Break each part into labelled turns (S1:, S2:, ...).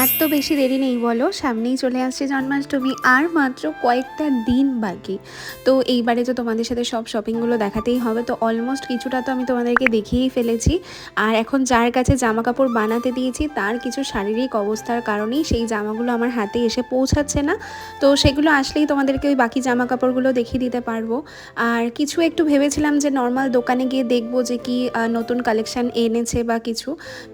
S1: আর তো বেশি দেরি নেই, বলো। সামনেই চলে আসছে জন্মাষ্টমী, আর মাত্র কয়েকটা দিন বাকি। তো এইবারে তো তোমাদের সাথে সব শপিংগুলো দেখাতেই হবে। তো অলমোস্ট কিছুটা তো আমি তোমাদেরকে দেখিয়েই ফেলেছি। আর এখন যার কাছে জামা কাপড় বানাতে দিয়েছি, তার কিছু শারীরিক অবস্থার কারণেই সেই জামাগুলো আমার হাতে এসে পৌঁছাচ্ছে না। তো সেগুলো আসলেই তোমাদেরকে ওই বাকি জামা কাপড়গুলো দেখিয়ে দিতে পারব। আর কিছু একটু ভেবেছিলাম যে নর্মাল দোকানে গিয়ে দেখব যে কি নতুন কালেকশান এনেছে বা কিছু।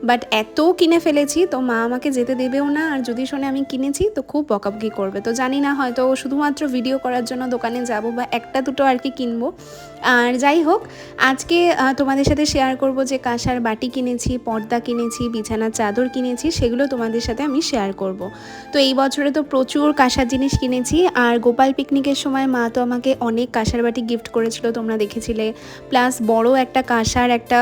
S1: বাট এত কিনে ফেলেছি, তো মা আমাকে যেতে দেবেও না, আর যদি শোনে আমি কিনেছি তো খুব বকাবকি করবে। তো জানি না হয়তো শুধুমাত্র ভিডিও করার জন্য দোকানে যাব বা একটা দুটো আর কি কিনবো। আর যাই হোক, আজকে তোমাদের সাথে শেয়ার করব যে কাঁসার বাটি কিনেছি, পর্দা কিনেছি, বিছানার চাদর কিনেছি, সেগুলো তোমাদের সাথে আমি শেয়ার করব। তো এই বছরে তো প্রচুর কাঁসার জিনিস কিনেছি, আর গোপাল পিকনিকের সময় মা তো আমাকে অনেক কাঁসার বাটি গিফট করেছিল, তোমরা দেখেছিলে। প্লাস বড় একটা কাঁসার একটা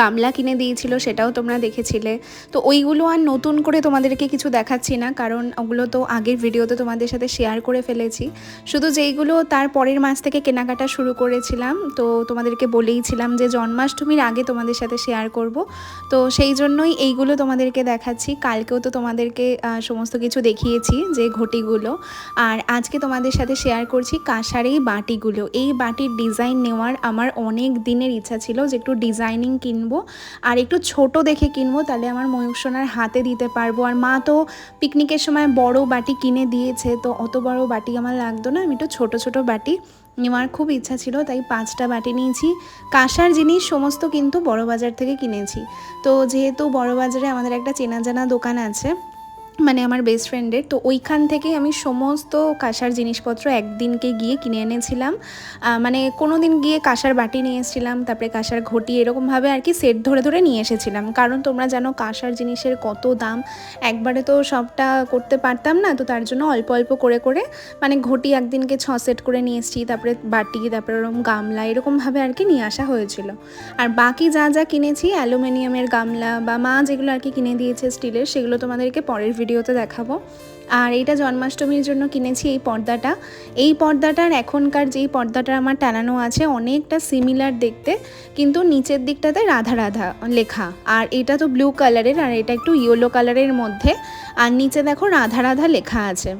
S1: গামলা কিনে দিয়েছিল, সেটাও তোমরা দেখেছিলে। তো ওইগুলো আর নতুন করে তোমাদেরকে কিছু দেখাচ্ছি না, কারণ ওগুলো তো আগের ভিডিওতে তোমাদের সাথে শেয়ার করে ফেলেছি। শুধু যেইগুলো তার পরের মাস থেকে কেনাকাটা শুরু করেছিলাম, তো তোমাদেরকে বলেইছিলাম যে জন্মাষ্টমীর আগে তোমাদের সাথে শেয়ার করব। তো সেই জন্যই এইগুলো তোমাদেরকে দেখাচ্ছি। কালকেও তো তোমাদেরকে সমস্ত কিছু দেখিয়েছি, যে ঘটিগুলো। আর আজকে তোমাদের সাথে শেয়ার করছি কাঁসার এই বাটিগুলো। এই বাটির ডিজাইন নেওয়ার আমার অনেক দিনের ইচ্ছা ছিল যে একটু ডিজাইনিং কিনবো। আর একটু ছোট দেখে কিনবো, তাহলে আমার ময়ূর সোনার হাতে দিতে পারব। আর মা তো পিকনিকের সময় বড় বাটি কিনে দিয়েছে, তো অত বড় বাটি আমার লাগতো না, আমি একটু ছোট ছোট বাটি। নেওয়ার খুব ইচ্ছা ছিল, তাই পাঁচটা বাটি নিয়েছি। কাঁসার জিনিস সমস্ত কিন্তু বড় বাজার থেকে কিনেছি। তো যেহেতু বড় বাজারে আমাদের একটা চেনা জানা দোকান আছে মানে আমার বেস্ট ফ্রেন্ডের তো ওইখান থেকে আমি সমস্ত কাঁসার জিনিসপত্র একদিনকে গিয়ে কিনে এনেছিলাম। মানে কোনো দিন গিয়ে কাঁসার বাটি নিয়ে এসেছিলাম, তারপরে কাঁসার ঘটি, এরকমভাবে আর কি সেট ধরে ধরে নিয়ে এসেছিলাম। কারণ তোমরা জানো কাঁসার জিনিসের কত দাম, একবারে তো সবটা করতে পারতাম না, তো তার জন্য অল্প অল্প করে করে মানে ঘটি একদিনকে ছ সেট করে নিয়ে এসেছি, তারপরে বাটি, তারপরে ওরকম গামলা, এরকমভাবে আর কি নিয়ে আসা হয়েছিল। আর বাকি যা যা কিনেছি, অ্যালুমিনিয়ামের গামলা বা মা যেগুলো আর কি কিনে দিয়েছে স্টিলের সেগুলো তোমাদেরকে পরের ভিডিওতে দেখাবো। আর এইটা জন্মাষ্টমীর জন্য কিনেছি এই পর্দাটা। এই পর্দাটার এখনকার যেই পর্দাটা আমার টানানো আছে, অনেকটা সিমিলার দেখতে, কিন্তু নিচের দিকটাতে রাধা রাধা লেখা। আর এটা তো ব্লু কালারের আর এটা একটু ইয়েলো কালারের মধ্যে। আর নিচে দেখো রাধা রাধা লেখা আছে।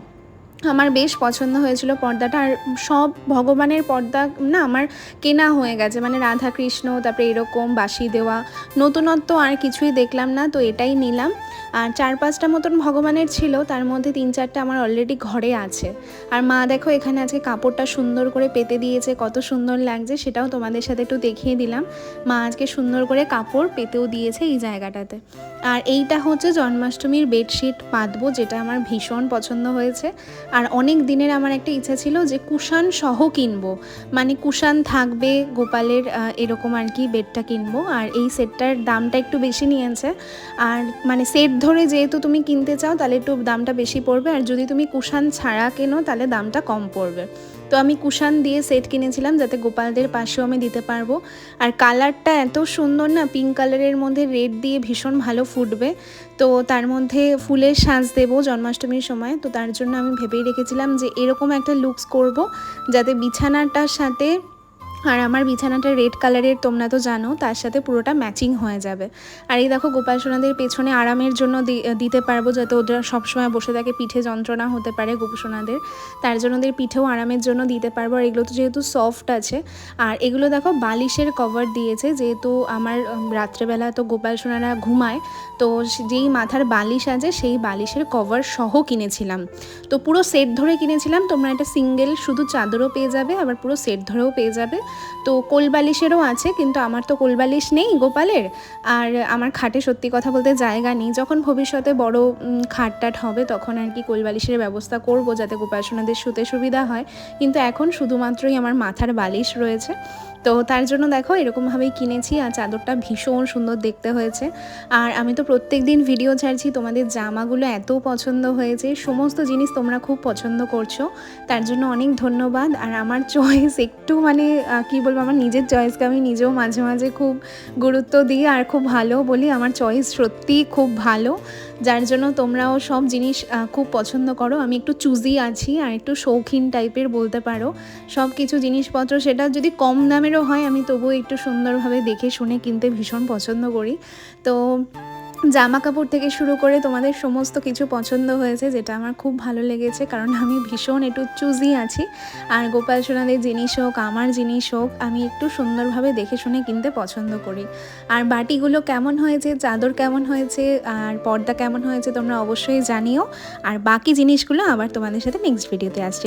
S1: আমার বেশ পছন্দ হয়েছিল পর্দাটা আর সব ভগবানের পর্দা না আমার কেনা হয়ে গেছে। মানে রাধা কৃষ্ণ তারপরে এরকম বাসি দেওয়া, নতুনত্ব আর কিছুই দেখলাম না, তো এটাই নিলাম। আর চার পাঁচটা মতন ভগবানের ছিল, তার মধ্যে তিন চারটা আমার অলরেডি ঘরে আছে। আর মা দেখো এখানে আজকে কাপড়টা সুন্দর করে পেতে দিয়েছে, কত সুন্দর লাগছে, সেটাও তোমাদের সাথে একটু দেখিয়ে দিলাম। মা আজকে সুন্দর করে কাপড় পেতেও দিয়েছে এই জায়গাটাতে। আর এইটা হচ্ছে জন্মাষ্টমীর বেডশিট পাতবো, যেটা আমার ভীষণ পছন্দ হয়েছে। আর অনেক দিনের আমার একটা ইচ্ছা ছিল যে কুশান সহ কিনবো। মানে কুশান থাকবে, গোপালের এরকম আর কি বেডটা কিনবো। আর এই সেটটার দামটা একটু বেশি নিয়েছে। আর মানে সেট ধরে যেহেতু তুমি কিনতে চাও, তাহলে একটু দামটা বেশি পড়বে। আর যদি তুমি কুশান ছাড়া কেনো, তাহলে দামটা কম পড়বে। তো আমি কুশান দিয়ে সেট কিনেছিলাম যাতে গোপালদের পাশেও আমি দিতে পারব। আর কালারটা এত সুন্দর না, পিঙ্ক কালারের মধ্যে রেড দিয়ে ভীষণ ভালো ফুটবে। তো তার মধ্যে ফুলের সাজ দেবো জন্মাষ্টমীর সময়। তো তার জন্য আমি ভেবেই রেখেছিলাম যে এরকম একটা লুকস করব, যাতে বিছানাটার সাথে আর আমার বিছানাটা রেড কালারের তোমরা তো জানো, তার সাথে পুরোটা ম্যাচিং হয়ে যাবে। আর এই দেখো গোপাল সোনাদের পেছনে আরামের জন্য দিতে পারব যাতে ওরা সবসময় বসে থাকে, পিঠে যন্ত্রণা হতে পারে গোপসোনাদের তার জন্য ওদের পিঠেও আরামের জন্য দিতে পারব। আর এগুলো তো যেহেতু সফট আছে, আর এগুলো দেখো বালিশের কভার দিয়েছে, যেহেতু আমার রাত্রেবেলা তো গোপাল সোনারা ঘুমায়, তো যেই মাথার বালিশ আছে, সেই বালিশের কভার সহ কিনেছিলাম। তো পুরো সেট ধরে কিনেছিলাম, তোমরা এটা সিঙ্গেল শুধু চাদরও পেয়ে যাবে, আবার পুরো সেট ধরেও পেয়ে যাবে। তো কোলবালিশেরও আছে, কিন্তু আমার তো কোলবালিশ নেই গোপালের। আর আমার খাটে সত্যি কথা বলতে জায়গা নেই। যখন ভবিষ্যতে বড় খাট টাট হবে, তখন আর কি কোলবালিশের ব্যবস্থা করব যাতে গোপাল সোনাদের শুতে সুবিধা হয়। কিন্তু এখন শুধুমাত্রই আমার মাথার বালিশ রয়েছে। তো তার জন্য দেখো এরকমভাবেই কিনেছি আর চাদরটা ভীষণ সুন্দর দেখতে হয়েছে। আর আমি তো প্রত্যেক দিন ভিডিও ছাড়ছি, তোমাদের জামাগুলো এত পছন্দ হয়েছে, সমস্ত জিনিস তোমরা খুব পছন্দ করছ, তার জন্য অনেক ধন্যবাদ। আর আমার চয়েস একটু মানে কি বলব, আমার নিজের চয়েসকে আমি নিজেও মাঝে মাঝে খুব গুরুত্ব দিই আর খুব ভালো বলি, আমার চয়েস সত্যিই খুব ভালো। যার জন্য তোমরাও সব জিনিস খুব পছন্দ করো। আমি একটু চুজি আছি, আর একটু শৌখিন টাইপের বলতে পারো। সব কিছু জিনিসপত্র সেটা যদি কম দামেরও হয়, আমি তবুও একটু সুন্দরভাবে দেখে শুনে কিনতে ভীষণ পছন্দ করি। তো জামা কাপড় থেকে শুরু করে তোমাদের সমস্ত কিছু পছন্দ হয়েছে, যেটা আমার খুব ভালো লেগেছে, কারণ আমি ভীষণ একটু চুজি আছি। আর গোপাল সোনাদের জিনিস হোক, আমার জিনিস হোক, আমি একটু সুন্দরভাবে দেখে শুনে কিনতে পছন্দ করি। আর বাটিগুলো কেমন হয়েছে, চাদর কেমন হয়েছে, আর পর্দা কেমন হয়েছে, তোমরা অবশ্যই জানিও। আর বাকি জিনিসগুলো আবার তোমাদের সাথে নেক্সট ভিডিওতে আসছে।